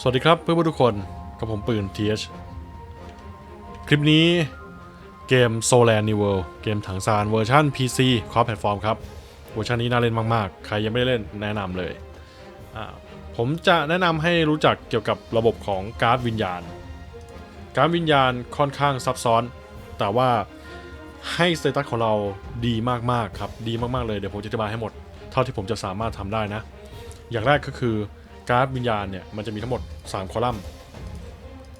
สวัสดีครับเพื่อนๆทุกคนกับผมปืน TH คลิปนี้เกม Solar New World เกมถังซานเวอร์ชัน PC คอร์แพลตฟอร์มครับ เวอร์ชันนี้น่าเล่นมากๆ ใครยังไม่ได้เล่นแนะนำเลย ผมจะแนะนำให้รู้จักเกี่ยวกับระบบของการ์ดวิญญาณ การ์ดวิญญาณค่อนข้างซับซ้อน แต่ว่าให้สเตตัสของเราดีมากๆครับ ดีมากๆเลย เดี๋ยวผมจะอธิบายให้หมด เท่าที่ผมจะสามารถทำได้นะ อย่างแรกก็คือ การ์ดวิญญาณเนี่ยมันจะมีทั้งหมด 3 คอลัมน์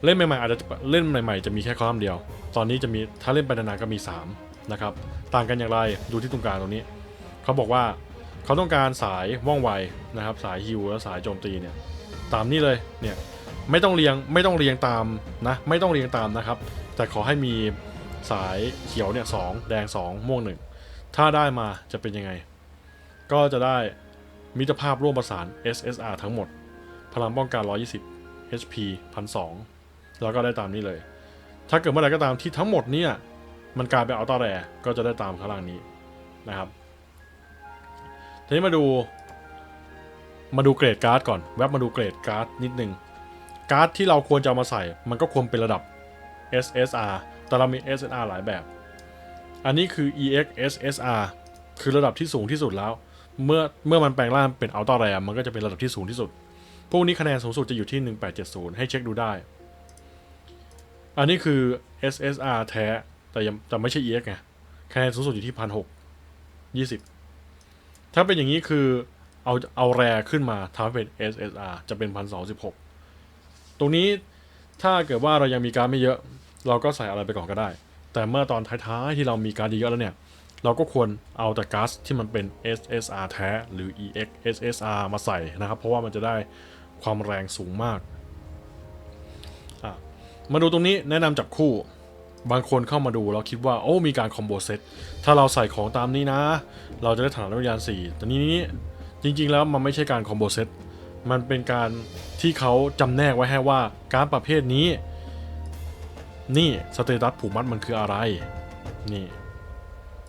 เล่นใหม่ๆอาจจะเล่นใหม่ๆจะมีแค่คอลัมน์เดียว ตอนนี้จะมีถ้าเล่นไปนานๆก็มี 3 นะครับ ต่างกันอย่างไรดูที่ตรงกลางตรงนี้ เขาบอกว่าเขาต้องการสายว่องไวนะครับ สายฮิวและสายโจมตีเนี่ยตามนี้เลยเนี่ยไม่ต้องเรียงไม่ต้องเรียงตามนะไม่ต้องเรียงตามนะครับ แต่ขอให้มีสายเขียวเนี่ยสองแดง 2 ม่วง 1 ถ้าได้มาจะเป็นยังไง ก็จะได้มิตรภาพร่วมประสาน SSR ทั้งหมด พลังป้องกัน 120 HP 1,200 แล้วก็ได้ตามนี้เลย ถ้าเกิดเมื่อไหร่ก็ตามที่ทั้งหมดเนี่ย มันกลายเป็นอัลต a าแรก็จะได้ตามข้างล่างนี้นะครับ ทีนี้มาดู มาดูเกรดการ์ดก่อน แวบมาดูเกรดการ์ดนิดนึง การ์ดที่เราควรจะามาใส่ มันก็ควรเป็นระดับ SSR แต่เรามี SSR หลายแบบ อันนี้คือ EX SSR คือระดับที่สูงที่สุดแล้ว เมื่อเมื่อมันแปลงร่างเป็นอัลต a าแรมันก็จะเป็นระดับที่สูงที่สุด พวกนี้คะแนนสูงสุดจะอยู่ที่ 1870 ให้เช็คดูได้ อันนี้คือ SSR แท้ แต่ยังแต่ไม่ใช่ EX ไงคะแนนสูงสุดอยู่ที่1,600 20ถ้าเป็นอย่างนี้คือเอาเอาแรขึ้นมาทำให้เป็น SSR จะเป็น1,216ตรงนี้ถ้าเกิดว่าเรายังมีการไม่เยอะ เราก็ใส่อะไรไปก่อนก็ได้ แต่เมื่อตอนท้ายๆที่เรามีการดเยอะแล้วเนี่ย เราก็ควรเอาแต่ก๊าซที่มันเป็น SSR แท้หรือ EX SSR มาใส่นะครับ เพราะว่ามันจะได้ ความแรงสูงมาก มาดูตรงนี้แนะนำจับคู่ บางคนเข้ามาดูแล้วคิดว่า โอ้ มีการคอมโบเซต ถ้าเราใส่ของตามนี้นะ เราจะได้ฐานวิญญาณ4แต่นี้นี้จริง ๆ แล้วมันไม่ใช่การคอมโบเซต มันเป็นการที่เขาจำแนกไว้ให้ว่าการประเภทนี้ นี่สเตตัสผูกมัดมันคืออะไร นี่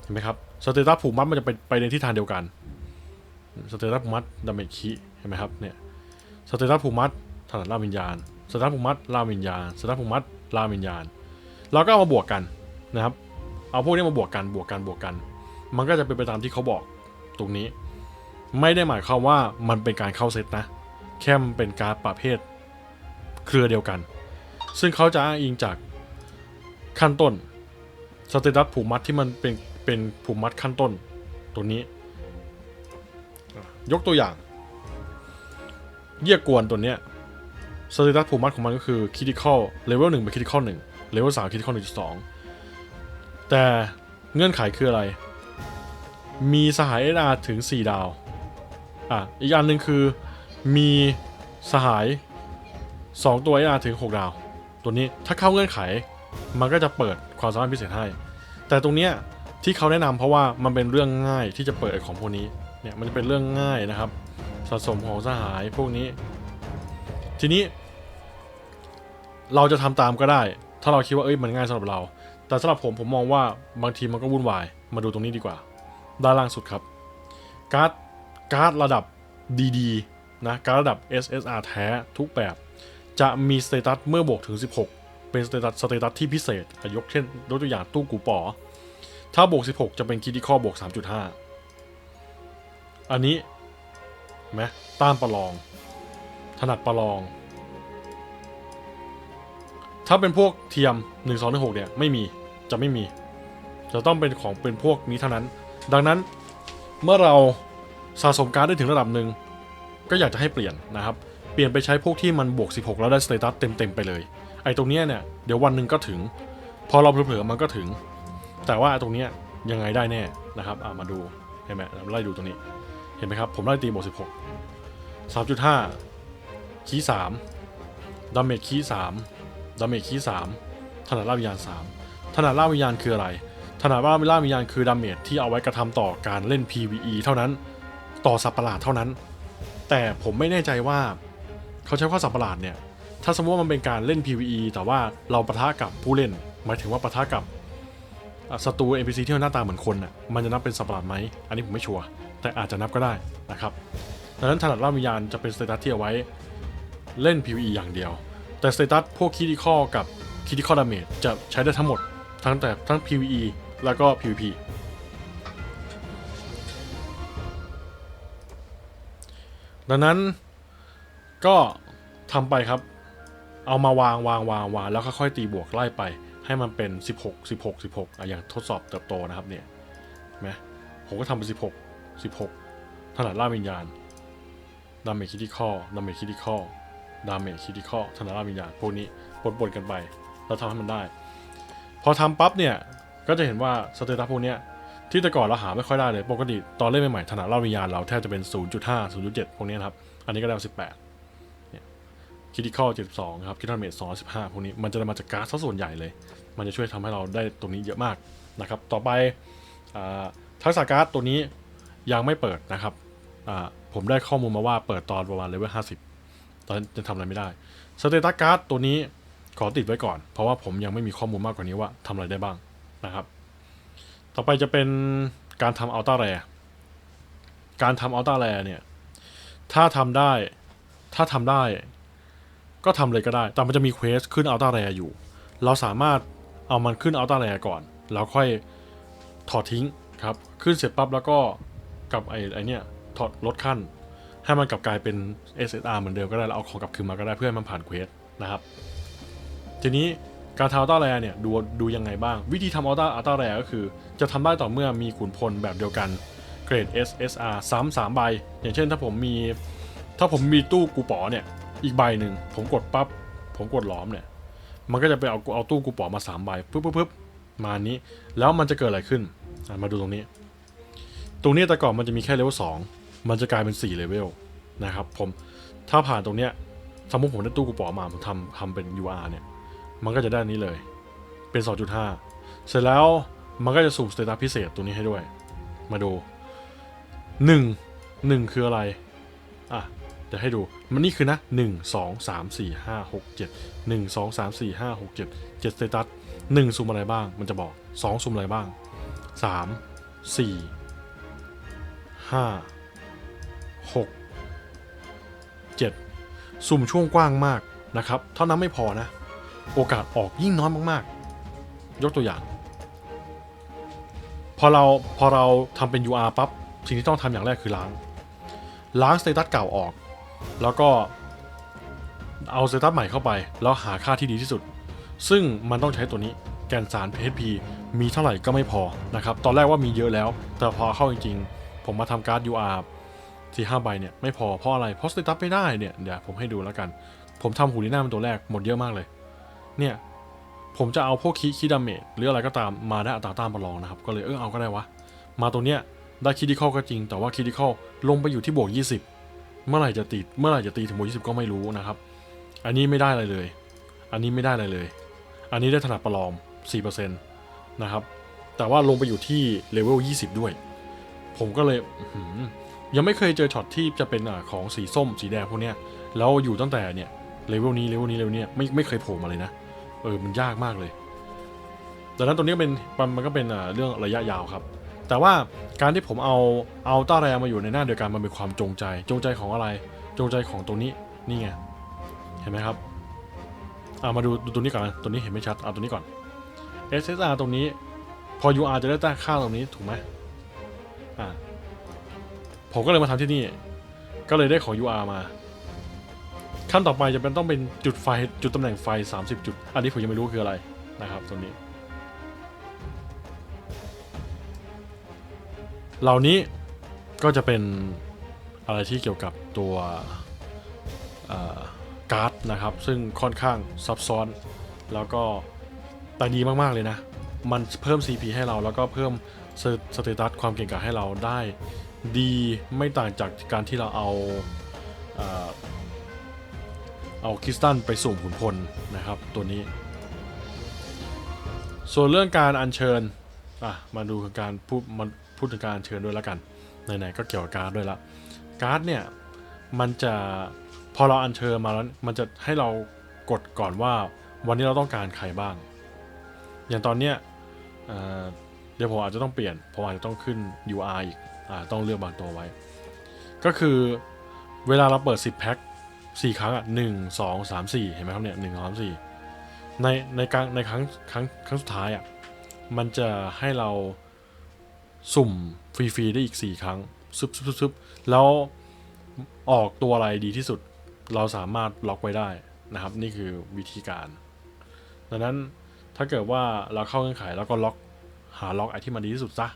เห็นไหมครับสเตตัสผูกมัดมันจะไปไปในทิศทางเดียวกันสเตตัสผูกมัดดาเมจคีเห็นไหมครับเนี่ย สเตตัสผูกมัดถนัดล่าวิญญาณสเตตัสผูกมัดล่าวิญญาณสเตตัสผูกมัดล่าวิญญาณ เราก็เอามาบวกกันนะครับ เอาพวกนี้มาบวกกันบวกกันบวกกัน มันก็จะเป็นไปตามที่เขาบอกตรงนี้ ไม่ได้หมายความว่ามันเป็นการเข้าเซตนะ แค่มันเป็นการประเภทเครือเดียวกัน ซึ่งเขาจะอ้างอิงจากขั้นต้นสเตตัสผูกมัดที่มันเป็นเป็นผูกมัดขั้นต้น ตัวนี้ ยกตัวอย่าง เยี่ยกวนตัวเนี้ยสเตตัสผูมัดของมันก็คือค i ิคอลเลเวลหนึ่งเป็นค i ิคอลหนึ่งเลเวลสามค i ิคอลหนึ่งจุดสองแต่เงื่อนไขคืออะไร มีสหายเออาถึง 4 ดาว อะ อีกอันหนึ่งคือมีสหาย 2 ตัวเออาถึง 6 ดาว ตัวนี้ถ้าเข้าเงื่อนไข มันก็จะเปิดความสามารถพิเศษให้ แต่ตรงเนี้ยที่เขาแนะนำเพราะว่ามันเป็นเรื่องง่ายที่จะเปิดของพวกนี้ เนี่ยมันจะเป็นเรื่องง่ายนะครับะสมของสหายพวกนี้ ทีนี้ เราจะทำตามก็ได้ ถ้าเราคิดว่าเอ้ยมันง่ายสำหรับเรา แต่สำหรับผมผมมองว่าบางทีมันก็วุ่นวาย มาดูตรงนี้ดีกว่า ด้านล่างสุดครับ การ์ดการ์ดระดับดีๆนะการ์ดระดับ SSR แท้ทุกแบบ จะมีสเตตัสเมื่อบวกถึง 16 เป็นสเตตัสสเตตัสที่พิเศษยกเช่นยกตัวอย่างตู้กูปอถ้าบวก 16 จะเป็นคิด i คอบวก 3.5 อันนี้ ไหมต้านประลอง ถนัดประลอง ถ้าเป็นพวกเทียม1 2 1 6เนี่ยไม่มีจะไม่มี จะต้องเป็นของเป็นพวกนี้เท่านั้น ดังนั้นเมื่อเราสะสมการดได้ถึงระดับหนึ่งก็อยากจะให้เปลี่ยนนะครับ เปลี่ยนไปใช้พวกที่มันบวก 16 แล้วได้สเตตัสเต็มๆไปเลย ไอ้ตรงเนี้ยเนี่ยเดี๋ยววันหนึ่งก็ถึง พอเราเผลอๆมันก็ถึง แต่ว่าตรงเนี้ยยังไงได้แน่นะครับ อ่ามาดูเห็นไหมเราไล่ดูตรงนี้ เห็นไหมครับ ผมไล่ตีบวก 16 3.5คีย์3ดาเมจคีย์3ดาเมจคีย์3ถนัดล่าวิญญาณ3ถนัดล่าวิญญาณคืออะไร ถนัดว่าล่าวิญญาณคือดาเมจที่เอาไว้กระทำต่อการเล่น PVE เท่านั้น ต่อสัตว์ประหลาดเท่านั้น แต่ผมไม่แน่ใจว่า เขาใช้ข้อสัตว์ประหลาดเนี่ย ถ้าสมมติว่ามันเป็นการเล่น PVE แต่ว่าเราปะทะกับผู้เล่น หมายถึงว่าปะทะกับศัตรู NPC ที่หน้าตาเหมือนคนน่ะ มันจะนับเป็นสัตว์ประหลาดไหม อันนี้ผมไม่ชัวร์ แต่อาจจะนับก็ได้นะครับ ดังนั้นถนัดล่าวิญญาณจะเป็นสเตตัสที่เอาไว้เล่น PVE อย่างเดียว แต่สเตตัสพวกคิดิคอกับคิดิคอดาเมจจะใช้ได้ทั้งหมด ทั้งแต่ทั้ง PVE แล้วก็ PVP ดังนั้นก็ทำไปครับ เอามาวางวางวางวางแล้วค่อยๆตีบวกไล่ไป ให้มันเป็น 16 16 16อะอย่างทดสอบเติบโตนะครับเนี่ยไหมผมก็ทำเป็น 16 16ถนัดล่าวิญญาณ ดาเมจคิดที่ข้อดาเมจคิดที่ข้อดาเมจคิดที่ข้อถนัดล่าวิญญาณพวกนี้ปนๆกันไปเราทำให้มันได้ พอทำปั๊บเนี่ยก็จะเห็นว่าสเตตัสพวกนี้ที่แต่ก่อนเราหาไม่ค่อยได้เลยปกติตอนเล่นใหม่ๆถนัดล่าวิญญาณเราแทบจะเป็น 0.5 0.7 พวกนี้ครับ อันนี้ก็ได้18เนี่ยคิดที่ข้อ72ครับคิดดาเมจ215 พวกนี้มันจะมาจากการ์ดซะส่วนใหญ่เลย มันจะช่วยทำให้เราได้ตรงนี้เยอะมากนะครับต่อไปอทักษะการ์ดตัวนี้ยังไม่เปิดนะครับ ผมได้ข้อมูลมาว่าเปิดตอนประมาณเลเวล50ตอนนั้นจะทำอะไรไม่ได้สเตตัสการ์ดตัวนี้ขอติดไว้ก่อน เพราะว่าผมยังไม่มีข้อมูลมากกว่านี้ว่าทำอะไรได้บ้างนะครับ ต่อไปจะเป็นการทำอัลต้าแรการทำอัลต้าแรเนี่ย ถ้าทำได้ ถ้าทำได้ ก็ทำเลยก็ได้ แต่มันจะมีเควสขึ้นอัลต้าแรอยู่ เราสามารถเอามันขึ้นอัลต้าแรก่อน แล้วค่อยถอดทิ้งครับ ขึ้นเสร็จปั๊บแล้วก็กับไอ้ไอเนี่ย ลดขั้น ให้มันกลับกลายเป็น SSR เหมือนเดิมก็ได้แล้วเอาของกลับคืนมาก็ได้เพื่อให้มันผ่านเควสนะครับ ทีนี้การทำอัลต้าแรเนี่ยดูดูยังไงบ้าง วิธีทำอัลต้าอัลต้าแรก็คือ จะทำได้ต่อเมื่อมีขุนพลแบบเดียวกันเกรด SSR ซ้ำสามใบ อย่างเช่นถ้าผมมี ถ้าผมมีตู้กูป๋อเนี่ย อีกใบหนึ่งผมกดปั๊บผมกดล้อมเนี่ย มันก็จะไปเอาเอาตู้กูป๋อมาสามใบปึ๊บปึ๊บปึ๊บมาอันนี้ แล้วมันจะเกิดอะไรขึ้น มาดูตรงนี้ ตรงนี้แต่ก่อนมันจะมีแค่เลเวลสอง มันจะกลายเป็น4เลเวลนะครับผมถ้าผ่านตรงเนี้ยสมมติผมได้ตู้กูป๋อมาผมทำทำเป็น UR เนี่ย มันก็จะได้นี้เลย เป็น 2.5 เสร็จแล้วมันก็จะสูบสเตตัสพิเศษตัวนี้ให้ด้วย มาดู 1 1 คืออะไร อะเดี๋ยวให้ดู มันนี่คือนะ 1 2 3 4 5 6 7 1 2 3 4 5 6 7 7สเตตัส1ซุมอะไรบ้าง มันจะบอก2ซุมอะไรบ้าง 3 4 5 6 7 สุ่มช่วงกว้างมากนะครับ เท่านั้นไม่พอนะ โอกาสออกยิ่งน้อยมากๆ ยกตัวอย่าง พอเราพอเราทำเป็น UR ปั๊บสิ่งที่ต้องทำอย่างแรกคือล้าง ล้างสเตตัสเก่าออก แล้วก็เอาสเตตัสใหม่เข้าไป แล้วหาค่าที่ดีที่สุด ซึ่งมันต้องใช้ตัวนี้แกนสาร PHP มีเท่าไหร่ก็ไม่พอนะครับ ตอนแรกว่ามีเยอะแล้ว แต่พอเข้าจริงๆ ผมมาทำการ์ด UR สี่ห้าใบเนี่ยไม่พอเพราะอะไรเพราะสเตตัสไม่ได้เนี่ยเดี๋ยวผมให้ดูแล้วกัน ผมทำหูลีน่าเป็นตัวแรกหมดเยอะมากเลย เนี่ยผมจะเอาพวกคีคีดาเมจหรืออะไรก็ตามมาได้อัตราต้านประลองนะครับ ก็เลยเออเอาก็ได้วะ มาตัวเนี้ยได้คิดิคอลก็จริง แต่ว่าคิดิคอลลงไปอยู่ที่บวก 20 เมื่อไหร่จะติดเมื่อไหร่จะตีถึงบวก20 ก็ไม่รู้นะครับ อันนี้ไม่ได้อะไรเลย อันนี้ไม่ได้อะไรเลย อันนี้ได้ถนัดประลอง4%นะครับแต่ว่าลงไปอยู่ที่เลเวล20 ด้วย ผมก็เลยอื ยังไม่เคยเจอช็อตที่จะเป็นอของสีส้มสีแดงพวกเนี้ยแล้วอยู่ตั้งแต่เนี่ยเลเวลนี้เลเวลนี้เลเวลเนี้ยไม่ไม่เคยโผล่มาเลยนะเออมันยากมากเลยดังนั้นตัวนี้เป็นมันก็เป็นเรื่องระยะยาวครับ แต่ว่าการที่ผมเอาเอาต้าแรมาอยู่ในหน้าเดียวกันมันเป็นความจงใจ จงใจของอะไร จงใจของตัวนี้นี่ไงเห็นไหมครับอ่ามาดูตัวนี้ก่อนตัวนี้เห็นไม่ชัดเอาตัวนี้ก่อน SSR ตรงนี้พอ UR จะได้ตั้งค่าตรงนี้ถูกไหมอ่า ผมก็เลยมาทำที่นี่ ก็เลยได้ของ UR มา ขั้นต่อไปจะเป็นต้องเป็นจุดไฟจุดตำแหน่งไฟ 30 จุด อันนี้ผมยังไม่รู้คืออะไรนะครับตัวนี้ เหล่านี้ก็จะเป็นอะไรที่เกี่ยวกับตัวการ์ดนะครับ ซึ่งค่อนข้างซับซ้อนแล้วก็แต่ดีมากๆเลยนะ มันเพิ่ม CP ให้เราแล้วก็เพิ่มสเตตัสความเก่งกาจให้เราได้ ดีไม่ต่างจากการที่เราเอาเอาคริสตัลไปสุ่มขุนพลนะครับตัวนี้ ส่วนเรื่องการอัญเชิญอะมาดูการพูดมาพูดถึงการอัญเชิญด้วยแล้วกันไหนๆก็เกี่ยวกับการ์ดด้วยละการ์ดเนี่ยมันจะพอเราอัญเชิญมาแล้วมันจะให้เรากดก่อนว่าวันนี้เราต้องการใครบ้าง อย่างตอนเนี้ยเเดี๋ยวผมอาจจะต้องเปลี่ยนผมอาจจะต้องขึ้น UI อีก อ่าต้องเลือกบางตัวไว้ ก็คือเวลาเราเปิด 10 แพ็คสี่ครั้งอะหนึ่งสองสามสี่เห็นไหมครับเนี่ยหนึ่งสองสามสี่ในในกลางในครั้งครั้งครั้งสุดท้ายอะมันจะให้เราสุ่มฟรีๆได้อีกสี่ครั้งซึบซึบซึบซึบแล้วออกตัวอะไรดีที่สุด เราสามารถล็อกไว้ได้นะครับ นี่คือวิธีการ ดังนั้นถ้าเกิดว่าเราเข้าเงื่อนไขแล้วก็ล็อกหาล็อกไอที่มันดีที่สุดซะ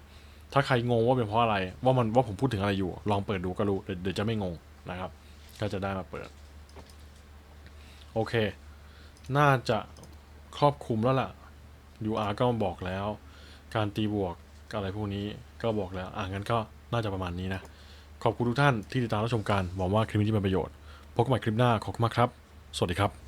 ถ้าใครงงว่าเป็นเพราะอะไร ว่ามันว่าผมพูดถึงอะไรอยู่ ลองเปิดดูก็รู้เดี๋ยวจะไม่งงนะครับ ก็จะได้มาเปิด โอเค น่าจะครอบคลุมแล้วล่ะ UR ก็บอกแล้ว การตีบวกอะไรพวกนี้ก็บอกแล้ว อะงั้นก็น่าจะประมาณนี้นะ ขอบคุณทุกท่านที่ติดตามรับชมกันหวังว่าคลิปนี้จะเป็นประโยชน์ พบกันใหม่คลิปหน้าขอบคุณมากครับ สวัสดีครับ